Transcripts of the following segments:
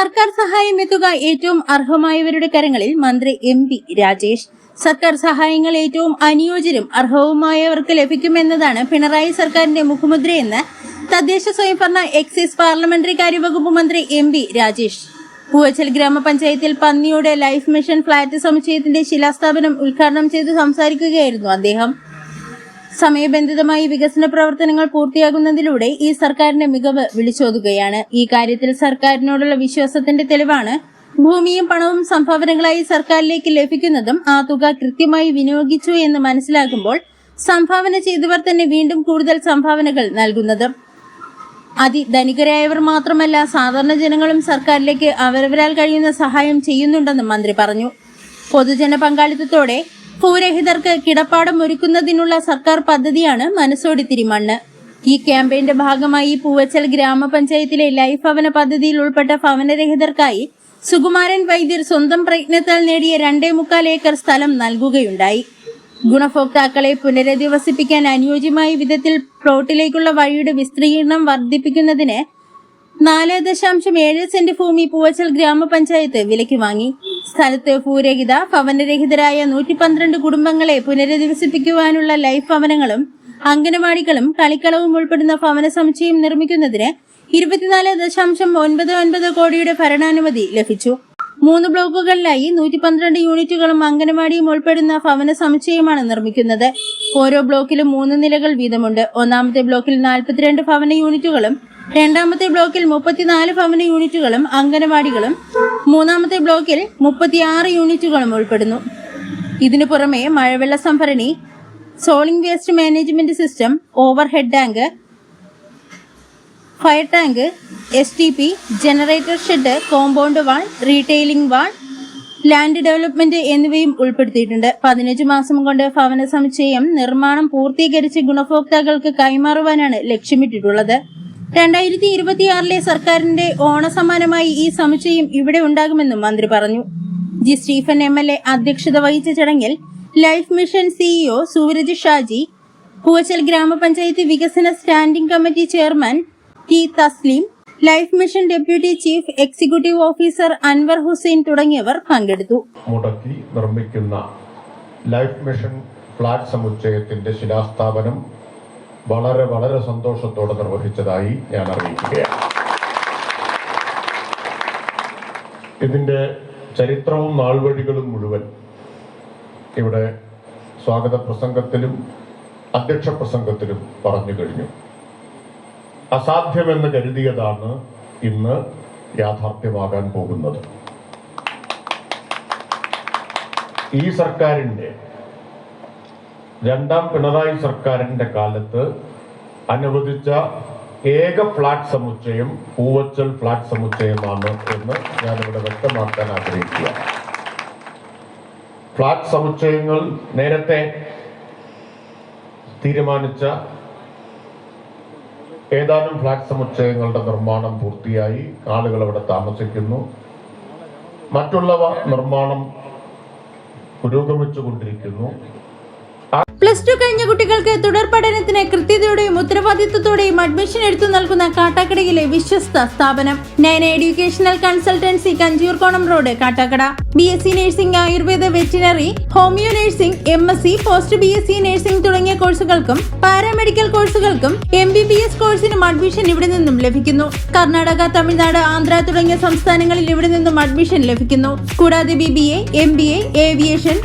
സർക്കാർ സഹായം എത്തുക ഏറ്റവും അർഹമായവരുടെ കരങ്ങളിൽ മന്ത്രി എം പി രാജേഷ്. സർക്കാർ സഹായങ്ങൾ ഏറ്റവും അനുയോജ്യരും അർഹവുമായവർക്ക് ലഭിക്കുമെന്നതാണ് പിണറായി സർക്കാരിന്റെ മുഖമുദ്രയെന്ന് തദ്ദേശ സ്വയംഭരണ എക്സൈസ് പാർലമെന്ററി കാര്യവകുപ്പ് മന്ത്രി എം പി രാജേഷ്. പൂവച്ചൽ ഗ്രാമപഞ്ചായത്തിൽ പന്നിയുടെ ലൈഫ് മിഷൻ ഫ്ളാറ്റ് സമുച്ചയത്തിന്റെ ശിലാസ്ഥാപനം ഉദ്ഘാടനം ചെയ്ത് സംസാരിക്കുകയായിരുന്നു അദ്ദേഹം. സമയബന്ധിതമായി വികസന പ്രവർത്തനങ്ങൾ പൂർത്തിയാകുന്നതിലൂടെ ഈ സർക്കാരിന്റെ മികവ് വിളിച്ചോതുകയാണ്. ഈ കാര്യത്തിൽ സർക്കാരിനോടുള്ള വിശ്വാസത്തിന്റെ തെളിവാണ് ഭൂമിയും പണവും സംഭാവനകളായി സർക്കാരിലേക്ക് ലഭിക്കുന്നതും ആ തുക കൃത്യമായി വിനിയോഗിച്ചു എന്ന് മനസ്സിലാകുമ്പോൾ സംഭാവന ചെയ്തവർ തന്നെ വീണ്ടും കൂടുതൽ സംഭാവനകൾ നൽകുന്നതും. അതിധനികരായവർ മാത്രമല്ല സാധാരണ ജനങ്ങളും സർക്കാരിലേക്ക് അവരവരാൽ കഴിയുന്ന സഹായം ചെയ്യുന്നുണ്ടെന്നും മന്ത്രി പറഞ്ഞു. പൊതുജന പങ്കാളിത്തത്തോടെ ഭൂരഹിതർക്ക് കിടപ്പാടം ഒരുക്കുന്നതിനുള്ള സർക്കാർ പദ്ധതിയാണ് മനസ്സോടി തിരിമണ്ണ്. ഈ ക്യാമ്പയിന്റെ ഭാഗമായി പൂവച്ചൽ ഗ്രാമപഞ്ചായത്തിലെ ലൈഫ് ഭവന പദ്ധതിയിൽ ഉൾപ്പെട്ട ഭവനരഹിതർക്കായി സുകുമാരൻ വൈദ്യർ സ്വന്തം പ്രയത്നത്താൽ നേടിയ രണ്ടേ മുക്കാൽ ഏക്കർ സ്ഥലം നൽകുകയുണ്ടായി. ഗുണഭോക്താക്കളെ പുനരധിവസിപ്പിക്കാൻ അനുയോജ്യമായ വിധത്തിൽ പ്ലോട്ടിലേക്കുള്ള വഴിയുടെ വിസ്തീർണം വർദ്ധിപ്പിക്കുന്നതിന് നാല് ദശാംശം ഏഴ് സെന്റ് ഭൂമി പൂവച്ചൽ ഗ്രാമപഞ്ചായത്ത് വിലയ്ക്ക് വാങ്ങി. സ്ഥലത്ത് ഭൂരഹിത ഭവനരഹിതരായ നൂറ്റി പന്ത്രണ്ട് കുടുംബങ്ങളെ പുനരധിവസിപ്പിക്കുവാനുള്ള ലൈഫ് ഭവനങ്ങളും അംഗനവാടികളും കളിക്കളവും ഉൾപ്പെടുന്ന ഭവന സമുച്ചയം നിർമ്മിക്കുന്നതിന് ഇരുപത്തിനാല് ദശാംശം ഒൻപത് ഒൻപത് കോടിയുടെ ഭരണാനുമതി ലഭിച്ചു. മൂന്ന് ബ്ലോക്കുകളിലായി നൂറ്റി പന്ത്രണ്ട് യൂണിറ്റുകളും അംഗനവാടിയും ഉൾപ്പെടുന്ന ഭവന സമുച്ചയമാണ് നിർമ്മിക്കുന്നത്. ഓരോ ബ്ലോക്കിലും മൂന്ന് നിലകൾ വീതമുണ്ട്. ഒന്നാമത്തെ ബ്ലോക്കിൽ നാൽപ്പത്തിരണ്ട് ഭവന യൂണിറ്റുകളും രണ്ടാമത്തെ ബ്ലോക്കിൽ മുപ്പത്തിനാല് ഭവന യൂണിറ്റുകളും അംഗനവാടികളും മൂന്നാമത്തെ ബ്ലോക്കിൽ മുപ്പത്തിയാറ് യൂണിറ്റുകളും ഉൾപ്പെടുന്നു. ഇതിനു പുറമെ മഴവെള്ള സംഭരണി solid waste management system over head tank fire tank S T P generator shed compound wall retaining wall land development എന്നിവയും ഉൾപ്പെടുത്തിയിട്ടുണ്ട്. പതിനഞ്ച് മാസം കൊണ്ട് ഭവന സമുച്ചയം നിർമ്മാണം പൂർത്തീകരിച്ച് ഗുണഭോക്താക്കൾക്ക് കൈമാറുവാനാണ് ലക്ഷ്യമിട്ടിട്ടുള്ളത്. രണ്ടായിരത്തി ഇരുപത്തിയാറിലെ സർക്കാരിന്റെ ഓണസമ്മാനമായി ഈ സമുച്ചയം ഇവിടെ ഉണ്ടാകുമെന്നും മന്ത്രി പറഞ്ഞു. G Stephen M L A അധ്യക്ഷത വഹിച്ച ചടങ്ങിൽ life mission CEO Sooraj Shaji Poovachal ഗ്രാമപഞ്ചായത്ത് വികസന standing committee chairman T Thasleem life mission deputy chief executive officer Anwar Hussain തുടങ്ങിയവർ പങ്കെടുത്തു. മുടക്കി നിർമ്മിക്കുന്ന ലൈഫ് മിഷൻ ഫ്ലാറ്റ് സമുച്ചയത്തിന്റെ ശിലാസ്ഥാപനം വളരെ വളരെ സന്തോഷത്തോടെ നിർവഹിച്ചതായി ഞാൻ അറിയിക്കുകയാണ്. ഇതിന്റെ ചരിത്രവും നാൾവഴികളും മുഴുവൻ ഇവിടെ സ്വാഗത പ്രസംഗത്തിലും അധ്യക്ഷ പ്രസംഗത്തിലും പറഞ്ഞു കഴിഞ്ഞു. അസാധ്യമെന്ന് കരുതിയതാണ് ഇന്ന് യാഥാർത്ഥ്യമാകാൻ പോകുന്നത്. ഈ സർക്കാരിന്റെ രണ്ടാം പിണറായി സർക്കാരിന്റെ കാലത്ത് അനുവദിച്ച ഏക ഫ്ലാറ്റ് സമുച്ചയം പൂവച്ചൽ ഫ്ലാറ്റ് സമുച്ചയമാണ് എന്ന് ഞാനിവിടെ വ്യക്തമാക്കാൻ ആഗ്രഹിക്കുക. ഫ്ലാറ്റ് സമുച്ചയങ്ങൾ നേരത്തെ തീരുമാനിച്ച ഏതാനും ഫ്ലാറ്റ് സമുച്ചയങ്ങളുടെ നിർമ്മാണം പൂർത്തിയായി ആളുകൾ അവിടെ താമസിക്കുന്നു. മറ്റുള്ളവ നിർമ്മാണം പുരോഗമിച്ചുകൊണ്ടിരിക്കുന്നു. പ്ലസ് ടു കഴിഞ്ഞ കുട്ടികൾക്ക് തുടർ പഠനത്തിന് കൃത്യതയോടെയും ഉത്തരവാദിത്വത്തോടെയും അഡ്മിഷൻ എടുത്തു നൽകുന്ന കാട്ടാക്കടയിലെ വിശ്വസ്ത സ്ഥാപനം. Nine educational consultancy Kanjoorkonam road Kattakada. B S C nursing Ayurveda veterinary homeo nursing M S C post B S C nursing തുടങ്ങിയ കോഴ്സുകൾക്കും പാരാമെഡിക്കൽ കോഴ്സുകൾക്കും എം ബി ബി എസ് കോഴ്സിനും അഡ്മിഷൻ ഇവിടെ നിന്നും ലഭിക്കുന്നു. കർണാടക തമിഴ്നാട് ആന്ധ്ര തുടങ്ങിയ സംസ്ഥാനങ്ങളിൽ ഇവിടെ നിന്നും അഡ്മിഷൻ ലഭിക്കുന്നു. കൂടാതെ B B A M B A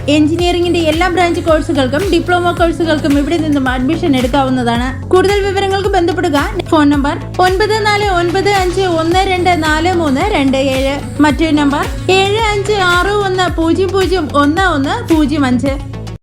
എഞ്ചിനീയറിംഗിന്റെ എല്ലാ ബ്രാഞ്ച് കോഴ്സുകൾക്കും ഡിപ്ലോമ കോഴ്സുകൾക്കും ഇവിടെ നിന്നും അഡ്മിഷൻ എടുക്കാവുന്നതാണ്. കൂടുതൽ വിവരങ്ങൾക്ക് ബന്ധപ്പെടുക ഫോൺ നമ്പർ ഒൻപത് നാല് ഒൻപത് അഞ്ച് ഒന്ന് രണ്ട് നാല് മൂന്ന് രണ്ട് ഏഴ്. മറ്റൊരു നമ്പർ ഏഴ് അഞ്ച് ആറ് ഒന്ന് പൂജ്യം പൂജ്യം ഒന്ന് ഒന്ന് പൂജ്യം അഞ്ച്.